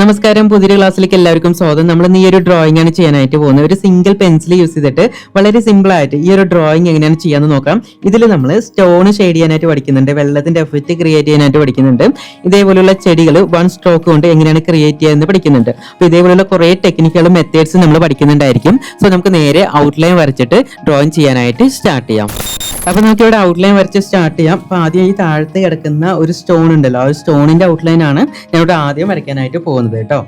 നമസ്കാരം പുതിയ ക്ലാസ്സിലേക്ക് എല്ലാവർക്കും സ്വാഗതം. നമ്മൾ ഈ ഒരു ഡ്രോയിങ് ആണ് ചെയ്യാനായിട്ട് പോകുന്നത്. ഒരു സിംഗിൾ പെൻസിൽ യൂസ് ചെയ്തിട്ട് വളരെ സിമ്പിൾ ആയിട്ട് ഈ ഒരു ഡ്രോയിങ് എങ്ങനെയാണ് ചെയ്യാന്ന് നോക്കാം. ഇതിൽ നമ്മൾ സ്റ്റോൺ ഷെയ്ഡ് ചെയ്യാനായിട്ട് പഠിക്കുന്നുണ്ട്. വെള്ളത്തിന്റെ എഫക്റ്റ് ക്രിയേറ്റ് ചെയ്യാനായിട്ട് പഠിക്കുന്നുണ്ട്. ഇതേപോലുള്ള ചെടികൾ വൺ സ്ട്രോക്ക് കൊണ്ട് എങ്ങനെയാണ് ക്രിയേറ്റ് ചെയ്യുന്നത് പഠിക്കുന്നുണ്ട്. അപ്പോൾ ഇതേപോലുള്ള കുറേ ടെക്നിക്കുകളും മെത്തേഡ്സും നമ്മൾ പഠിക്കുന്നുണ്ടായിരിക്കും. സോ നമുക്ക് നേരെ ഔട്ട്ലൈൻ വരച്ചിട്ട് ഡ്രോയിങ് ചെയ്യാനായിട്ട് സ്റ്റാർട്ട് ചെയ്യാം. അപ്പൊ നമുക്ക് ഇവിടെ ഔട്ട്ലൈൻ വരച്ച് സ്റ്റാർട്ട് ചെയ്യാം. അപ്പൊ ആദ്യം ഈ താഴത്ത് കിടക്കുന്ന ഒരു സ്റ്റോൺ ഉണ്ടല്ലോ ആ ഒരു സ്റ്റോണിന്റെ ഔട്ട്ലൈൻ ആണ് ഞാൻ ഇവിടെ ആദ്യം വരയ്ക്കാനായിട്ട് പോകുന്നത് കേട്ടോ.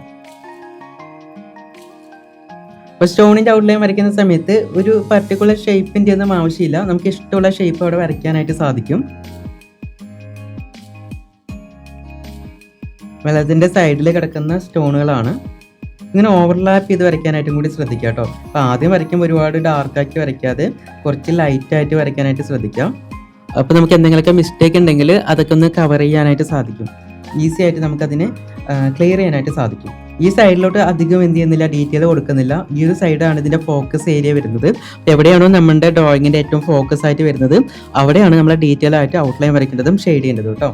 അപ്പൊ സ്റ്റോണിന്റെ ഔട്ട്ലൈൻ വരയ്ക്കുന്ന സമയത്ത് ഒരു പർട്ടിക്കുലർ ഷേപ്പിന്റെ ഒന്നും ആവശ്യമില്ല. നമുക്ക് ഇഷ്ടമുള്ള ഷേപ്പ് അവിടെ വരയ്ക്കാനായിട്ട് സാധിക്കും. വെള്ളത്തിന്റെ സൈഡിൽ കിടക്കുന്ന സ്റ്റോണുകളാണ് ഇങ്ങനെ ഓവർലാപ്പ് ചെയ്ത് വരയ്ക്കാനായിട്ടും കൂടി ശ്രദ്ധിക്കുക കേട്ടോ. അപ്പോൾ ആദ്യം വരയ്ക്കുമ്പോൾ ഒരുപാട് ഡാർക്കാക്കി വരയ്ക്കാതെ കുറച്ച് ലൈറ്റായിട്ട് വരയ്ക്കാനായിട്ട് ശ്രദ്ധിക്കാം. അപ്പോൾ നമുക്ക് എന്തെങ്കിലുമൊക്കെ മിസ്റ്റേക്ക് ഉണ്ടെങ്കിൽ അതൊക്കെ ഒന്ന് കവർ ചെയ്യാനായിട്ട് സാധിക്കും. ഈസി ആയിട്ട് നമുക്കതിനെ ക്ലിയർ ചെയ്യാനായിട്ട് സാധിക്കും. ഈ സൈഡിലോട്ട് അധികം എന്ത് ചെയ്യുന്നില്ല ഡീറ്റെയിൽ കൊടുക്കുന്നില്ല. ഈ ഒരു സൈഡാണ് ഇതിന്റെ ഫോക്കസ് ഏരിയ വരുന്നത്. എവിടെയാണോ നമ്മുടെ ഡ്രോയിങ്ങിന്റെ ഏറ്റവും ഫോക്കസ് ആയിട്ട് വരുന്നത് അവിടെയാണ് നമ്മൾ ഡീറ്റെയിൽ ആയിട്ട് ഔട്ട്ലൈൻ വരയ്ക്കേണ്ടതും ഷെയ്ഡ് ചെയ്യേണ്ടതും കേട്ടോ.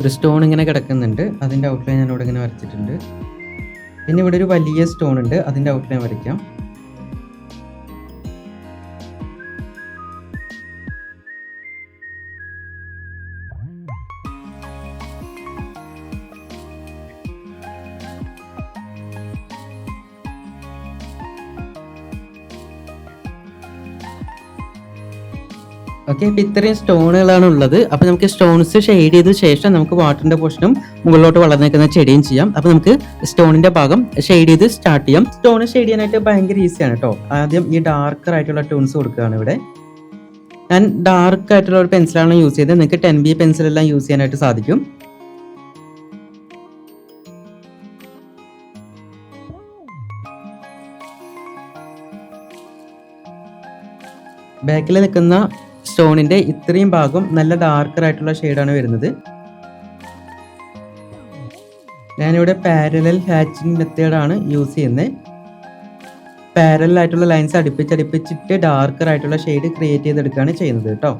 ഒരു സ്റ്റോൺ ഇങ്ങനെ കിടക്കുന്നുണ്ട്. അതിന്റെ ഔട്ട്ലൈൻ ഞാൻ ഇവിടെ ഇങ്ങനെ വരച്ചിട്ടുണ്ട്. പിന്നെ ഇവിടെ ഒരു വലിയ സ്റ്റോൺ ഉണ്ട്. അതിന്റെ ഔട്ട്ലൈൻ വരയ്ക്കാം. ഓക്കെ ഇപ്പം ഇത്രയും സ്റ്റോണുകളാണ് ഉള്ളത്. അപ്പോൾ നമുക്ക് സ്റ്റോൺസ് ഷെയ്ഡ് ചെയ്ത ശേഷം നമുക്ക് വാട്ടറിന്റെ പോർഷനും മുകളിലോട്ട് വളർന്നു നിൽക്കുന്ന ചെടിയും ചെയ്യാം. അപ്പോൾ നമുക്ക് സ്റ്റോണിന്റെ ഭാഗം ഷെയ്ഡ് ചെയ്ത് സ്റ്റാർട്ട് ചെയ്യാം. സ്റ്റോൺ ഷെയ്ഡ് ചെയ്യാനായിട്ട് ഭയങ്കര ഈസിയാണ് കേട്ടോ ആദ്യം ഈ ഡാർക്കർ ആയിട്ടുള്ള ടൂൺസ് കൊടുക്കുകയാണ് ഇവിടെ. ഞാൻ ഡാർക്ക് ആയിട്ടുള്ള ഒരു പെൻസിലാണ് യൂസ് ചെയ്തത്. നിങ്ങൾക്ക് ടെൻ ബി പെൻസിലെല്ലാം യൂസ് ചെയ്യാനായിട്ട് സാധിക്കും. ബാക്കിൽ നിൽക്കുന്ന സ്റ്റോണിന്റെ ഇത്രയും ഭാഗം നല്ല ഡാർക്കർ ആയിട്ടുള്ള ഷെയ്ഡാണ് വരുന്നത്. ഞാനിവിടെ പാരലൽ ഹാച്ചിങ് മെത്തേഡാണ് യൂസ് ചെയ്യുന്നത്. പാരലൽ ആയിട്ടുള്ള ലൈൻസ് അടുപ്പിച്ചടുപ്പിച്ചിട്ട് ഡാർക്കർ ആയിട്ടുള്ള ഷെയ്ഡ് ക്രിയേറ്റ് ചെയ്തെടുക്കുകയാണ് ചെയ്യുന്നത് കേട്ടോ.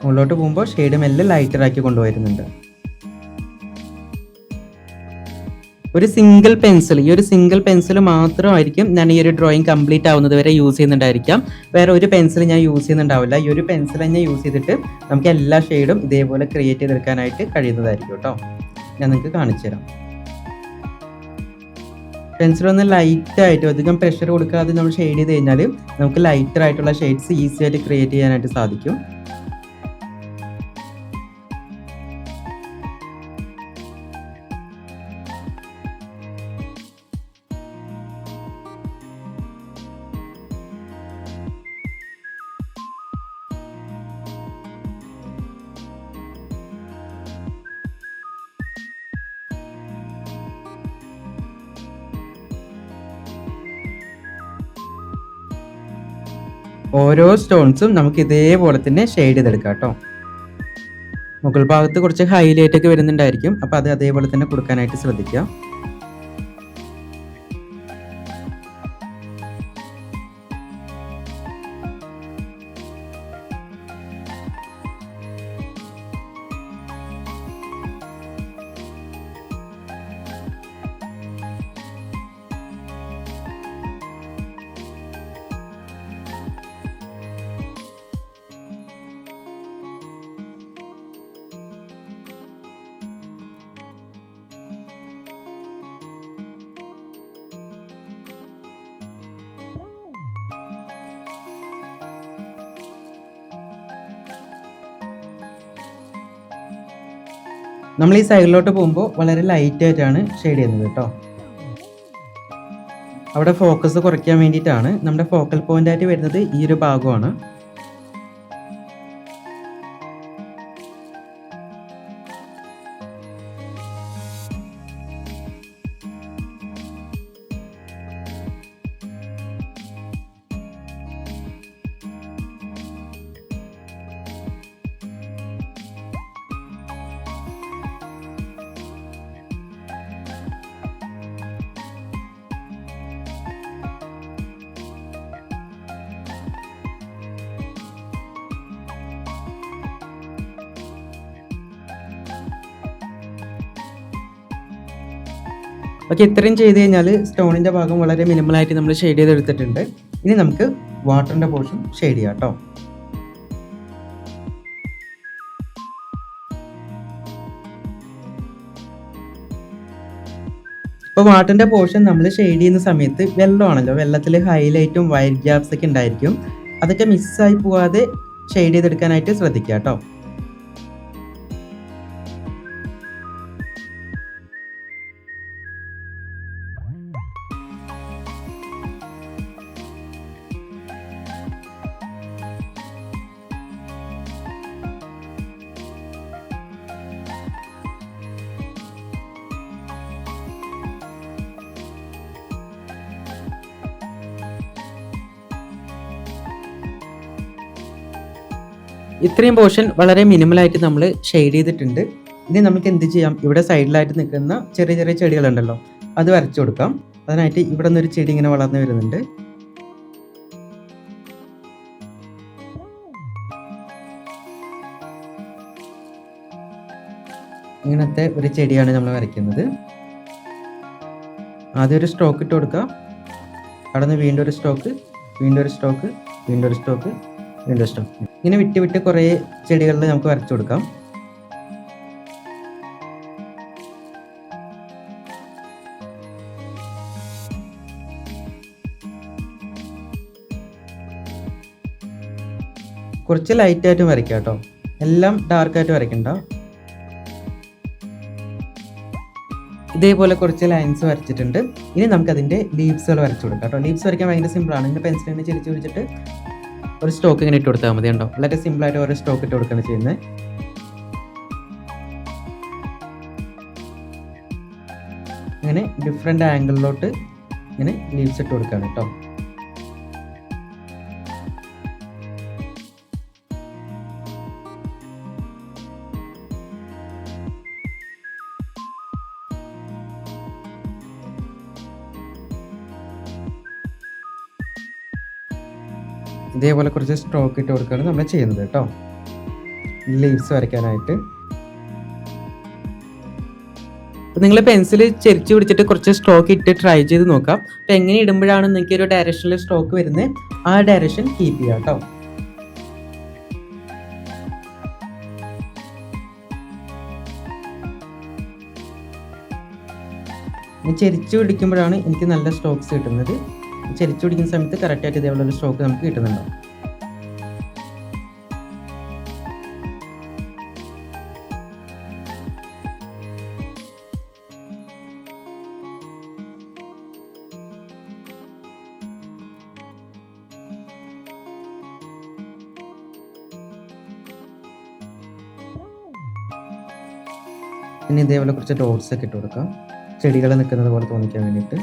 മുകളിലോട്ട് പോകുമ്പോൾ ഷെയ്ഡ് മെല്ലെ ലൈറ്റർ ആക്കി കൊണ്ടുവരുന്നുണ്ട് ഒരു സിംഗിൾ പെൻസിൽ ഈ ഒരു സിംഗിൾ പെൻസിൽ മാത്രമായിരിക്കും ഞാൻ ഈ ഒരു ഡ്രോയിങ് കംപ്ലീറ്റ് ആവുന്നത് വരെ യൂസ് ചെയ്യുന്നുണ്ടായിരിക്കാം. വേറെ ഒരു പെൻസിൽ ഞാൻ യൂസ് ചെയ്യുന്നുണ്ടാവില്ല. ഈ ഒരു പെൻസിൽ തന്നെ യൂസ് ചെയ്തിട്ട് നമുക്ക് എല്ലാ ഷെയ്ഡും ഇതേപോലെ ക്രിയേറ്റ് ചെയ്തെടുക്കാനായിട്ട് കഴിയുന്നതായിരിക്കും കേട്ടോ. ഞാൻ നിങ്ങൾക്ക് കാണിച്ചു തരാം. പെൻസിൽ ഒന്ന് ലൈറ്റ് ആയിട്ട് അധികം പ്രഷർ കൊടുക്കാതെ നമ്മൾ ഷെയ്ഡ് ചെയ്ത് കഴിഞ്ഞാൽ നമുക്ക് ലൈറ്റർ ആയിട്ടുള്ള ഷെയ്ഡ്സ് ഈസി ആയിട്ട് ക്രിയേറ്റ് ചെയ്യാനായിട്ട് സാധിക്കും. ഓരോ സ്റ്റോൺസും നമുക്ക് ഇതേപോലെ തന്നെ ഷെയ്ഡ് ചെയ്തെടുക്കാം കേട്ടോ. മുകൾ ഭാഗത്ത് കുറച്ച് ഹൈലൈറ്റ് ഒക്കെ വരുന്നുണ്ടായിരിക്കും. അപ്പോൾ അത് അതേപോലെ തന്നെ കൊടുക്കാനായിട്ട് ശ്രദ്ധിക്കുക നമ്മൾ ഈ സൈഡിലോട്ട് പോകുമ്പോൾ വളരെ ലൈറ്റ് ആയിട്ടാണ് ഷെയ്ഡ് ചെയ്യുന്നത് കേട്ടോ. അവിടെ ഫോക്കസ് കുറയ്ക്കാൻ വേണ്ടിയിട്ടാണ് നമ്മുടെ ഫോക്കൽ പോയിന്റ് ആയിട്ട് വരുന്നത് ഈ ഒരു ഭാഗമാണ്. ഓക്കെ ഇത്രയും ചെയ്ത് കഴിഞ്ഞാൽ സ്റ്റോണിന്റെ ഭാഗം വളരെ മിനിമലായിട്ട് നമ്മൾ ഷെയ്ഡ് ചെയ്തെടുത്തിട്ടുണ്ട്. ഇനി നമുക്ക് വാട്ടറിന്റെ പോർഷൻ ഷെയ്ഡ് ചെയ്യാം കേട്ടോ ഇപ്പോൾ വാട്ടറിന്റെ പോർഷൻ നമ്മൾ ഷെയ്ഡ് ചെയ്യുന്ന സമയത്ത് വെള്ളമാണല്ലോ വെള്ളത്തിൽ ഹൈലൈറ്റും വൈറ്റ് ഗ്യാപ്സ് ഒക്കെ ഉണ്ടായിരിക്കും. അതൊക്കെ മിസ്സായി പോവാതെ ഷെയ്ഡ് ചെയ്തെടുക്കാനായിട്ട് ശ്രദ്ധിക്കുക കേട്ടോ ഇത്രയും പോർഷൻ വളരെ മിനിമലായിട്ട് നമ്മൾ ഷെയ്ഡ് ചെയ്തിട്ടുണ്ട്. ഇനി നമുക്ക് എന്ത് ചെയ്യാം? ഇവിടെ സൈഡിലായിട്ട് നിൽക്കുന്ന ചെറിയ ചെറിയ ചെടികളുണ്ടല്ലോ അത് വരച്ചു കൊടുക്കാം. അതിനായിട്ട് ഇവിടെ നിന്നൊരു ചെടി ഇങ്ങനെ വളർന്നു വരുന്നുണ്ട്. ഇങ്ങനത്തെ ഒരു ചെടിയാണ് നമ്മൾ വരയ്ക്കുന്നത്. ആദ്യം ഒരു സ്ട്രോക്ക് ഇട്ട് കൊടുക്കുക അവിടെ നിന്ന് വീണ്ടും ഒരു സ്ട്രോക്ക് വീണ്ടും ഒരു സ്ട്രോക്ക് വീണ്ടും ഒരു സ്ട്രോക്ക്. വീണ്ടും ഇഷ്ടം. ഇങ്ങനെ വിട്ട് വിട്ട് കുറേ ചെടികളിൽ നമുക്ക് വരച്ചു കൊടുക്കാം. കുറച്ച് ലൈറ്റായിട്ട് വരയ്ക്കാം കേട്ടോ. എല്ലാം ഡാർക്കായിട്ട് വരയ്ക്കണ്ട. ഇതേപോലെ കുറച്ച് ലൈൻസ് വരച്ചിട്ടുണ്ട്. ഇനി നമുക്ക് അതിന്റെ ലീവ്സുകൾ വരച്ചു കൊടുക്കാം കേട്ടോ. ലീവ്സ് വരയ്ക്കാൻ ഭയങ്കര സിമ്പിളാണ് ഇങ്ങനെ പെൻസിലിനെ ചെരിച്ച് പിടിച്ചിട്ട് ഒരു സ്റ്റോക്ക് ഇങ്ങനെ ഇട്ട് കൊടുത്താൽ മതി ഉണ്ടോ വളരെ സിമ്പിളായിട്ട് ഓരോ സ്റ്റോക്ക് ഇട്ട് കൊടുക്കുകയാണ് ചെയ്യുന്നത്. ഇങ്ങനെ ഡിഫറെന്റ് ആംഗിളിലോട്ട് ഇങ്ങനെ ലീവ്സ് ഇട്ട് കൊടുക്കുകയാണ് കേട്ടോ. ഇതേപോലെ കുറച്ച് സ്ട്രോക്ക് ഇട്ട് കൊടുക്കുകയാണ് നമ്മൾ ചെയ്യുന്നത് കേട്ടോ. ലീവ്സ് വരയ്ക്കാനായിട്ട്. നിങ്ങൾ പെൻസിൽ ചെരിച്ച് പിടിച്ചിട്ട് കുറച്ച് സ്ട്രോക്ക് ഇട്ട് ട്രൈ ചെയ്ത് നോക്കാം. അപ്പം എങ്ങനെ ഇടുമ്പോഴാണ് നിങ്ങൾക്ക് ഒരു ഡയറക്ഷനിൽ സ്ട്രോക്ക് വരുന്നത് ആ ഡയറക്ഷൻ കീപ്പ് ചെയ്യാം കേട്ടോ. ചെരിച്ച് പിടിക്കുമ്പോഴാണ് എനിക്ക് നല്ല സ്ട്രോക്സ് കിട്ടുന്നത്. ചെരിച്ചു പിടിക്കുന്ന സമയത്ത് കറക്റ്റായിട്ട് ഇതേപോലെ ഒരു സ്ട്രോക്ക് നമുക്ക് കിട്ടുന്നുണ്ടാവും പിന്നെ ഇതേപോലെ കുറച്ച് ഡോട്ട്സ് ഒക്കെ ഇട്ട് കൊടുക്കാം. ചെടികൾ നിൽക്കുന്നത് പോലെ തോന്നിക്കാൻ വേണ്ടിയിട്ട്.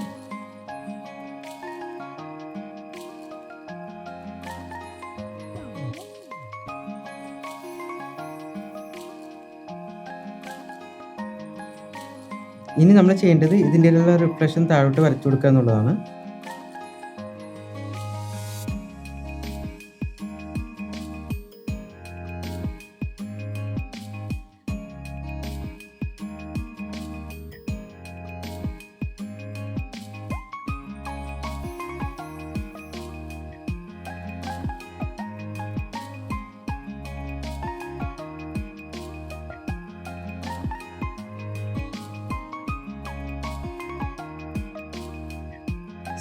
ഇനി നമ്മൾ ചെയ്യേണ്ടത് ഇതിന്റെ റിഫ്ലക്ഷൻ താഴോട്ട് വരച്ചു കൊടുക്കുക എന്നുള്ളതാണ്.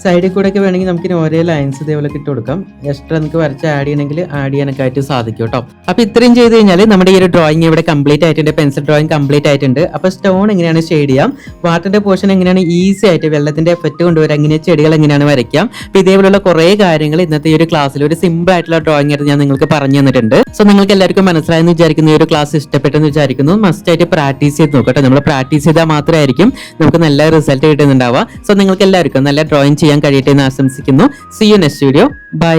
സൈഡിൽ കൂടെ ഒക്കെ വേണമെങ്കിൽ നമുക്ക് ഓരോ ലൈൻസ് ഇതേപോലെ ഇട്ട് കൊടുക്കാം എക്സ്ട്രാ നമുക്ക് വരച്ച് ആഡ് ചെയ്യണമെങ്കിൽ ആഡ് ചെയ്യാനൊക്കെ ആയിട്ട് സാധിക്കും കേട്ടോ അപ്പൊ ഇത്രയും ചെയ്ത് കഴിഞ്ഞാൽ നമ്മുടെ ഈ ഒരു ഡ്രോയിങ് ഇവിടെ കംപ്ലീറ്റ് ആയിട്ടുണ്ട്. പെൻസിൽ ഡ്രോയിങ് കംപ്ലീറ്റ് ആയിട്ടുണ്ട്. അപ്പൊ സ്റ്റോൺ എങ്ങനെയാണ് ഷെയ്ഡ് ചെയ്യാം? വാട്ടറിന്റെ പോർഷൻ എങ്ങനെയാണ് ഈസി ആയിട്ട് വെള്ളത്തിന്റെ എഫക്റ്റ് കൊണ്ടുവരാം? എങ്ങനെ ചെടികൾ എങ്ങനെയാണ് വരയ്ക്കാം? അപ്പൊ ഇതേപോലുള്ള കുറെ കാര്യങ്ങൾ ഇന്നത്തെ ഈ ഒരു ക്ലാസ്സിൽ ഒരു സിമ്പിൾ ആയിട്ടുള്ള ഡ്രോയിങ് ആയിട്ട് ഞാൻ നിങ്ങൾക്ക് പറഞ്ഞു തന്നിട്ടുണ്ട്. സോ നിങ്ങൾക്ക് എല്ലാവർക്കും മനസ്സിലായെന്ന് വിചാരിക്കുന്നു. ഈ ഒരു ക്ലാസ് ഇഷ്ടപ്പെട്ടെന്ന് വിചാരിക്കുന്നു. മസ്റ്റ് ആയിട്ട് പ്രാക്ടീസ് ചെയ്ത് നോക്കട്ടെ. നമ്മൾ പ്രാക്ടീസ് ചെയ്താൽ മാത്രമായിരിക്കും നമുക്ക് നല്ല റിസൾട്ട് കിട്ടുന്നുണ്ടാവുക. സോ നിങ്ങൾക്ക് എല്ലാവർക്കും നല്ല ഡ്രോയിങ് ചെയ്യാൻ കഴിയട്ടെ എന്ന് ആശംസിക്കുന്നു. See you next video bye